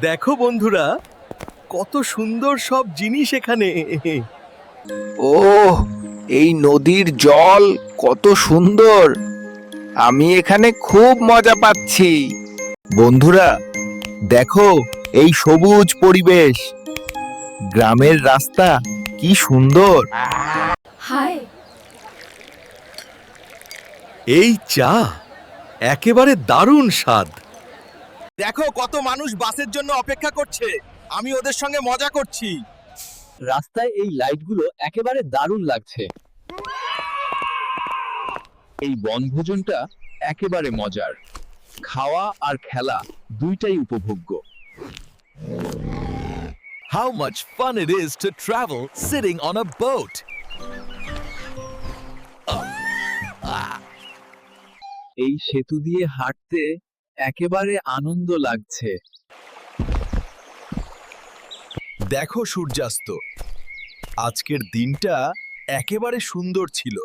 দেখো বন্ধুরা কত সুন্দর সব জিনিস এখানে। ও এই নদীর জল কত সুন্দর। আমি এখানে খুব মজা পাচ্ছি। বন্ধুরা দেখো এই সবুজ পরিবেশ। গ্রামের রাস্তা কি সুন্দর। হাই। এই চা একেবারে দারুণ স্বাদ। দেখো কত মানুষ বাসের জন্য অপেক্ষা করছে। আমি ওদের সঙ্গে মজা করছি। রাস্তায় এই লাইটগুলো একেবারে দারুণ লাগছে। এই বনভোজনটা একেবারে মজার। খাওয়া আর খেলা দুইটাই উপভোগ্য। How much fun it is to travel sitting on a boat. এই সেতু দিয়ে হাঁটতে একেবারে আনন্দ লাগছে। দেখো সূর্যাস্ত। আজকের দিনটা একেবারে সুন্দর ছিল।